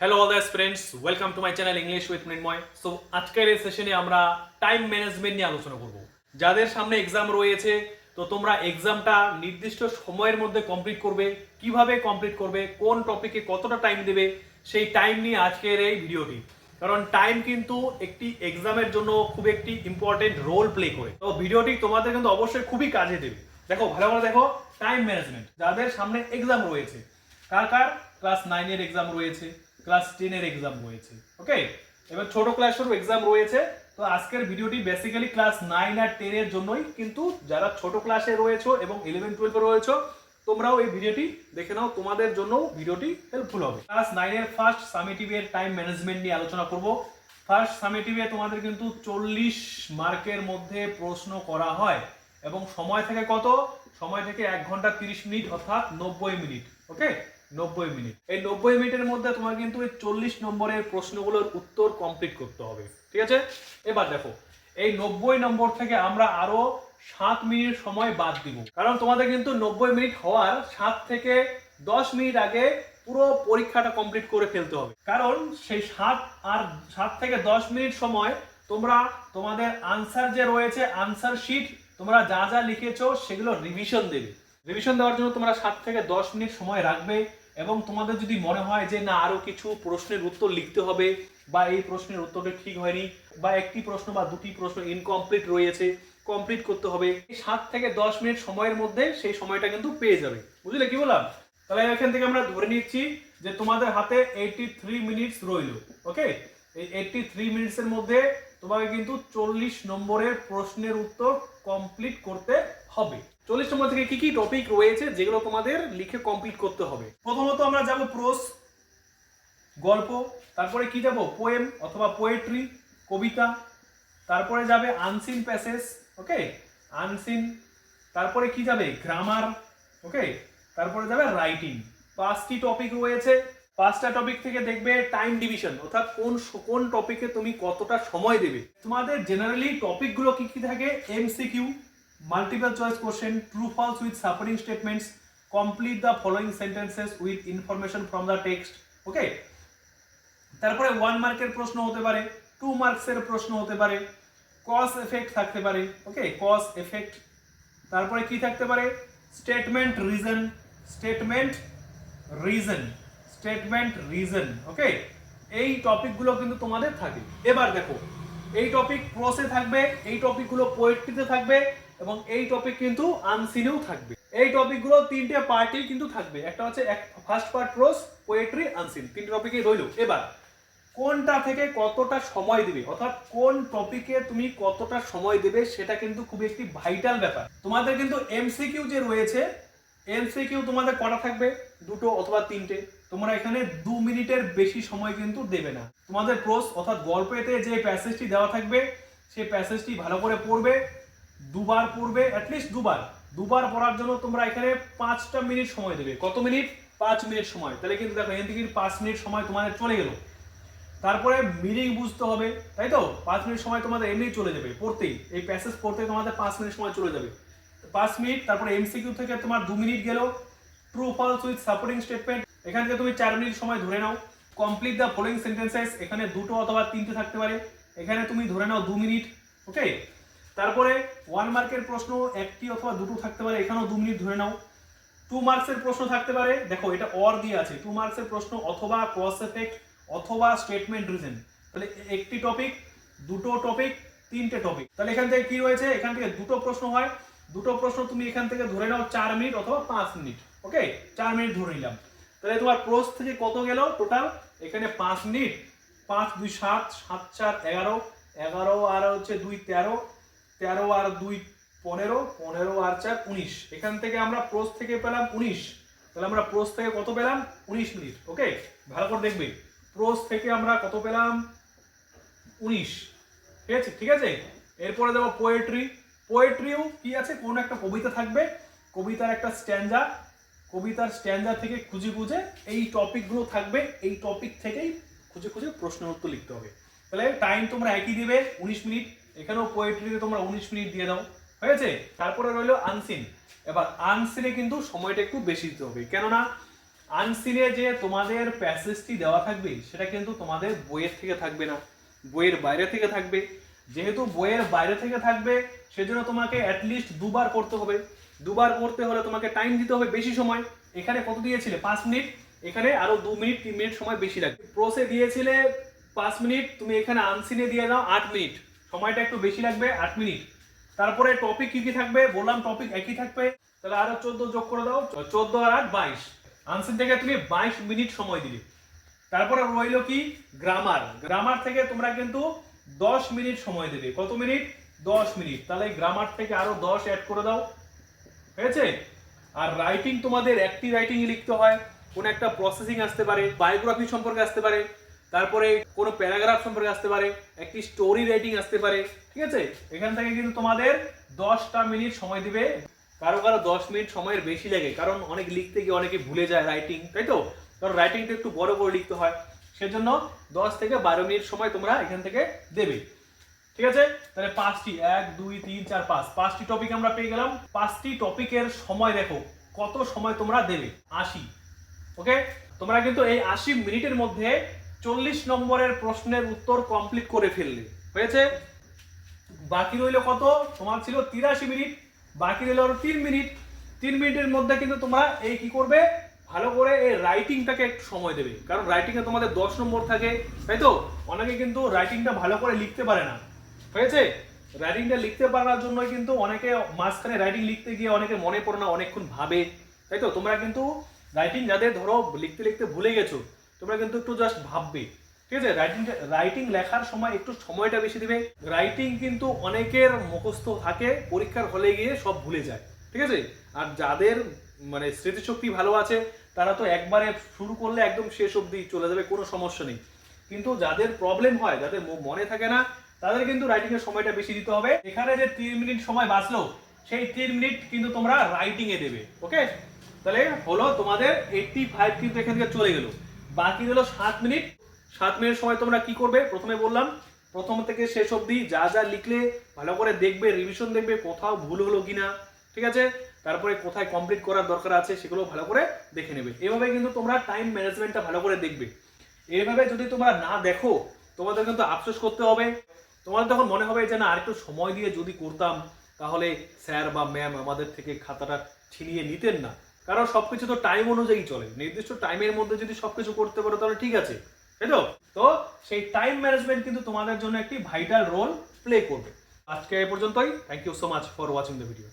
Hello all that's friends welcome to my channel English with Mrinmoy so আজকের এই সেশনে আমরা টাইম ম্যানেজমেন্ট নিয়ে আলোচনা করব। যাদের সামনে এক্সাম রয়েছে, তো তোমরা এক্সামটা নির্দিষ্ট সময়ের মধ্যে কমপ্লিট করবে, কীভাবে কমপ্লিট করবে, কোন টপিকে কতটা টাইম দেবে, সেই টাইম নিয়ে আজকের এই ভিডিওটি কারণ টাইম কিন্তু একটি এক্সামের জন্য খুব একটি ইম্পর্টেন্ট রোল প্লে করে। তো ভিডিওটি তোমাদের কিন্তু অবশ্যই খুবই কাজে দেবে। দেখো, ভালো করে দেখো টাইম ম্যানেজমেন্ট যাদের সামনে এক্সাম রয়েছে, কার কার? ক্লাস নাইনের এক্সাম রয়েছে। ক্লাস টেনের এক্সাম রয়েছে ওকে এবার ছোট ক্লাসেরও এক্সাম রয়েছে, তো আজকের ভিডিওটি বেসিক্যালি ক্লাস নাইন আর টেনের জন্যই, কিন্তু যারা ছোট ক্লাসে রয়েছে এবং ইলেভেন টুয়েলভে রয়েছে, তোমরাও এই ভিডিওটি দেখে নাও, তোমাদের জন্য ভিডিওটি হেল্পফুল হবে। ক্লাস নাইনের ফার্স্ট সামেটিভের টাইম ম্যানেজমেন্ট নিয়ে আলোচনা করব। ফার্স্ট সামেটিভে তোমাদের কিন্তু চল্লিশ মার্কের মধ্যে প্রশ্ন করা হয়, এবং সময় থেকে কত? সময় থেকে এক ঘণ্টা তিরিশ মিনিট, অর্থাৎ নব্বই মিনিট ওকে নব্বই মিনিট। এই নব্বই মিনিটের মধ্যে তোমার কিন্তু এই চল্লিশ নম্বরের প্রশ্নগুলোর উত্তর কমপ্লিট করতে হবে। ঠিক আছে? এবার দেখো, এই নব্বই নম্বর থেকে আমরা আরও সাত মিনিট সময় বাদ দিব। কারণ তোমাদের কিন্তু নব্বই মিনিট হওয়ার সাত থেকে দশ মিনিট আগে পুরো পরীক্ষাটা কমপ্লিট করে ফেলতে হবে। কারণ সেই সাত আর সাত থেকে দশ মিনিট সময় তোমরা, তোমাদের আনসার যে রয়েছে আনসার শিট তোমরা যা যা লিখেছো সেগুলো রিভিশন দেবে। রিভিশন দেওয়ার জন্য তোমরা সাত থেকে দশ মিনিট সময় রাখবে এবং তোমাদের যদি মনে হয় যে না আরও কিছু প্রশ্নের উত্তর লিখতে হবে বা এই প্রশ্নের উত্তরটা ঠিক হয়নি বা একটি প্রশ্ন বা দুটি প্রশ্ন ইনকমপ্লিট রয়েছে কমপ্লিট করতে হবে সাত থেকে দশ মিনিট সময়ের মধ্যে সেই সময়টা কিন্তু পেয়ে যাবে। বুঝলে কি বললাম? তাহলে এখান থেকে আমরা ধরে নিচ্ছি যে তোমাদের হাতে এইটি থ্রি মিনিটস রইল ওকে এই এইটি থ্রি মিনিটসের মধ্যে তোমাকে কিন্তু চল্লিশ নম্বরের প্রশ্নের উত্তর কমপ্লিট করতে হবে। চল্লিশ নম্বর থেকে কি কি টপিক রয়েছে যেগুলো তোমাদের লিখে কমপ্লিট করতে হবে? প্রথমত আমরা যাব প্রোস গল্প, তারপরে কি যাব? পোয়েম অথবা পোয়েট্রি কবিতা, তারপরে যাবে আনসিন প্যাসেজ ওকে আনসিন তারপরে কি যাবে? গ্রামার ওকে তারপরে যাবে রাইটিং পাঁচটি টপিক রয়েছে। পাঁচটা টপিক থেকে দেখবে টাইম ডিভিশন অর্থাৎ কোন কোন টপিকে তুমি কতটা সময় দেবে। তোমাদের জেনারেলি টপিকগুলো কি কি থাকে? MCQ multiple choice question true false with supporting statements complete the following sentences with information from the text okay তারপরে ওয়ান মার্কের প্রশ্ন হতে পারে টু মার্কসের প্রশ্ন হতে পারে কস এফেক্ট থাকতে পারে ওকে কস এফেক্ট তারপরে কি থাকতে পারে? Statement reason statement reason statement reason okay এই টপিকগুলো কিন্তু তোমাদের থাকে। এবার দেখো, এই টপিক প্রসে থাকবে, এই টপিকগুলো পোয়েট্রিতে থাকবে এবং এই টপিক কিন্তু আনসিনেও থাকবে। এই টপিকগুলো তিনটে পার্টি কিন্তু থাকবে। একটা হচ্ছে এক first part prose poetry unseen তিনটে টপিকই রইল। এবার, কোনটা থেকে কতটা সময় দিবে? অর্থাৎ কোন টপিকে তুমি কতটা সময় দেবে, সেটা কিন্তু খুব একটি ভাইটাল ব্যাপার। তোমাদের কিন্তু এমসিকিউ যে রয়েছে এমসিকিউ তোমাদের কটা থাকবে? দুটো অথবা তিনটে। তোমরা এখানে দু মিনিটের বেশি সময় কিন্তু দেবে না। তোমাদের প্রোস অর্থাৎ গল্পেতে যে প্যাসেজটি দেওয়া থাকবে, সেই প্যাসেজটি ভালো করে পড়বে। দুবার পড়বে অ্যাটলিস্ট দুবার। দুবার পড়ার জন্য তোমরা এখানে পাঁচটা মিনিট সময় দেবে। কত মিনিট? পাঁচ মিনিট সময়। তাহলে কিন্তু দেখো এখান থেকে পাঁচ মিনিট সময় তোমাদের চলে গেল। তারপরে মিনিং বুঝতে হবে, তাই তো? পাঁচ মিনিট সময় তোমাদের এমনি চলে যাবে, পড়তেই। এই প্যাসেজ পড়তে তোমাদের পাঁচ মিনিট সময় চলে যাবে। পাঁচ মিনিট, তারপরে এমসিকিউ থেকে তোমার দু মিনিট গেল। True false with supporting statement এখান থেকে তুমি চার মিনিট সময় ধরে নাও। কমপ্লিট দ্য ফলোইং সেন্টেন্সেস এখানে দুটো অথবা তিনটে থাকতে পারে। এখানে তুমি ধরে নাও দু মিনিট ওকে তারপরে ওয়ান মার্কের প্রশ্ন, একটি অথবা দুটো থাকতে পারে, এখানেও দু মিনিট ধরে নাও। টু মার্কসের প্রশ্ন থাকতে পারে, দেখো এটা অর দিয়ে আছে। টু মার্কসের প্রশ্ন, অথবা ক্রস এফেক্ট অথবা স্টেটমেন্ট রিজন তাহলে একটি টপিক দুটো টপিক তিনটে টপিক তাহলে এখান থেকে কি রয়েছে? এখান থেকে দুটো প্রশ্ন হয়। দুটো প্রশ্ন তুমি এখান থেকে ধরে নাও চার মিনিট অথবা পাঁচ মিনিট ওকে চার মিনিট ধরে নিলাম। তাহলে তোমার প্রোস থেকে কত গেল টোটাল এখানে পাঁচ মিনিট, পাঁচ, দুই, সাত সাত, চার, এগারো। এগারো আর হচ্ছে দুই, তেরো। তেরো আর দুই পনেরো পনেরো আর চার উনিশ। এখান থেকে আমরা প্রোস থেকে পেলাম উনিশ। তাহলে আমরা প্রোস থেকে কত পেলাম? উনিশ মিনিট, ওকে? ভালো করে দেখবে। প্রোস থেকে আমরা কত পেলাম? উনিশ। ঠিক আছে? ঠিক আছে? এরপরে দেবো পোয়েট্রি পোয়েট্রিও কি আছে? কোন একটা কবিতা থাকবে। কবিতার একটা স্ট্যান্ডা কবিতার স্ট্যান্ডা থেকে খুঁজে খুঁজে এই টপিকগুলো থাকবে। এই টপিক থেকেই খুঁজে খুঁজে প্রশ্নের উত্তর লিখতে হবে। তাহলে টাইম তোমরা একই দিবে, উনিশ মিনিট। এখানেও পোয়েট্রিতে তোমরা উনিশ মিনিট দিয়ে দাও হয়েছে তারপরে রইল আনসিন এবার আনসিনে কিন্তু সময়টা একটু বেশি দিতে হবে, কেননা আনসিনে যে তোমাদের প্যাসেজটি দেওয়া থাকবে, সেটা কিন্তু তোমাদের বইয়ের থেকে থাকবে না, বইয়ের বাইরে থেকে থাকবে। যেহেতু বইয়ের বাইরে থেকে থাকবে, সেজন্য তোমাকে অ্যাটলিস্ট দুবার পড়তে হবে। দুবার পড়তে হলে তোমাকে টাইম দিতে হবে বেশি সময়। এখানে কত দিয়েছিলে? পাঁচ মিনিট। এখানে আরও দু মিনিট, তিন মিনিট সময় বেশি লাগবে। প্রোসে দিয়েছিলে পাঁচ মিনিট, তুমি এখানে আনসিনে দিয়ে দাও আট মিনিট। সময়টা একটু বেশি লাগবে, আট মিনিট। তারপরে টপিক কি কি থাকবে? বললাম টপিক একই থাকবে। তাহলে আরও চোদ্দ যোগ করে দাও চোদ্দ আর আট, বাইশ। আনসিন থেকে তুমি বাইশ মিনিট সময় দিলে। তারপরে রইল কি? গ্রামার গ্রামার থেকে তোমরা কিন্তু দশ মিনিট সময় দেবে। কত মিনিট? দশ মিনিট। তাহলে গ্রামার থেকে আরও দশ অ্যাড করে দাও। হয়েছে? আর রাইটিং তোমাদের একটি রাইটিং লিখতে হয়। কোনো একটা প্রসেসিং আসতে পারে বায়োগ্রাফি সম্পর্কে আসতে পারে। তারপরে কোনো প্যারাগ্রাফ সম্পর্কে আসতে পারে, একটি স্টোরি রাইটিং আসতে পারে, ঠিক আছে? এখান থেকে কিন্তু তোমাদের দশটা মিনিট সময় দিবে। কারও কারও দশ মিনিট সময়ের বেশি লাগে, কারণ অনেক লিখতে গিয়ে অনেকে ভুলে যায় রাইটিং তাই তো? কারণ রাইটিংটা একটু বড় বড় লিখতে হয়। সেজন্য দশ থেকে বারো মিনিট সময় তোমরা এখান থেকে দেবে। ঠিক আছে? তাহলে পাঁচটি, এক, দুই, তিন, চার, পাঁচ। পাঁচটি টপিক আমরা পেয়ে গেলাম। পাঁচটি টপিকের সময় দেখো, কত সময় তোমরা দেবে? আশি। ওকে তোমরা কিন্তু এই আশি মিনিটের মধ্যে চল্লিশ নম্বরের প্রশ্নের উত্তর কমপ্লিট করে ফেললে। হয়েছে? বাকি রইল কত? তোমার ছিল তিরাশি মিনিট, বাকি রইল আরও তিন মিনিট। তিন মিনিটের মধ্যে কিন্তু তোমরা এই কি করবে? ভালো করে এই রাইটিংটাকে একটু সময় দেবে। কারণ রাইটিংয়ে তোমাদের দশ নম্বর থাকে, তাই তো? অনেকে কিন্তু রাইটিংটা ভালো করে লিখতে পারে না। হয়েছে? রাইটিংটা লিখতে পারার জন্য কিন্তু অনেকে মাঝখানে রাইটিং লিখতে গিয়ে অনেকে মনে পড়ে না, অনেকক্ষণ ভাবে। তাই তো? তোমরা কিন্তু রাইটিং যাদের ধরো লিখতে লিখতে ভুলে গেছো তোমরা কিন্তু একটু জাস্ট ভাববে। ঠিক আছে? রাইটিং রাইটিং লেখার সময় একটু সময়টা বেশি দিবে। রাইটিং কিন্তু অনেকের মুখস্থ থাকে, পরীক্ষার হলে গিয়ে সব ভুলে যায়। ঠিক আছে? আর যাদের মানে স্মৃতিশক্তি ভালো আছে, তারা তো একবারে শুরু করলে একদম শেষ অবধি চলে যাবে, কোনো সমস্যা নেই। কিন্তু যাদের প্রবলেম হয়, যাদের মনে থাকে না, তাদের কিন্তু রাইটিং এর সময়টা বেশি দিতে হবে। এখানে যে তিন মিনিট সময় বাঁচলো, সেই তিন মিনিট কিন্তু তোমরা রাইটিং এ দেবে। ওকে তাহলে হলো তোমাদের এইটটি ফাইভ কিন্তু এখান থেকে চলে গেল। বাকি হলো সাত মিনিট। সাত মিনিট সময় তোমরা কি করবে? প্রথমে বললাম, প্রথম থেকে শেষ অবধি যা যা লিখলে ভালো করে দেখবে রিভিশন দেখবে, কোথাও ভুল হলো কিনা, ঠিক আছে? তারপরে কোথায় কমপ্লিট করার দরকার আছে সেগুলো ভালো করে দেখে নেবে। এভাবে কিন্তু তোমরা টাইম ম্যানেজমেন্টটা ভালো করে দেখবে। এইভাবে যদি তোমরা না দেখো, তোমাদের কিন্তু আফসোস করতে হবে। তোমাদের তখন মনে হবে যে না, আরেকটু সময় দিয়ে যদি করতাম, তাহলে স্যার বা ম্যাম আমাদের থেকে খাতাটা ছিনিয়ে নিতেন না। কারণ সবকিছু তো টাইম অনুযায়ী চলে। নির্দিষ্ট টাইমের মধ্যে যদি সবকিছু করতে পারো, তাহলে ঠিক আছে। তাই তো? তো সেই টাইম ম্যানেজমেন্ট কিন্তু তোমাদের জন্য একটি ভাইটাল রোল প্লে করবে। আজকে এ পর্যন্তই। Thank you so much for watching the video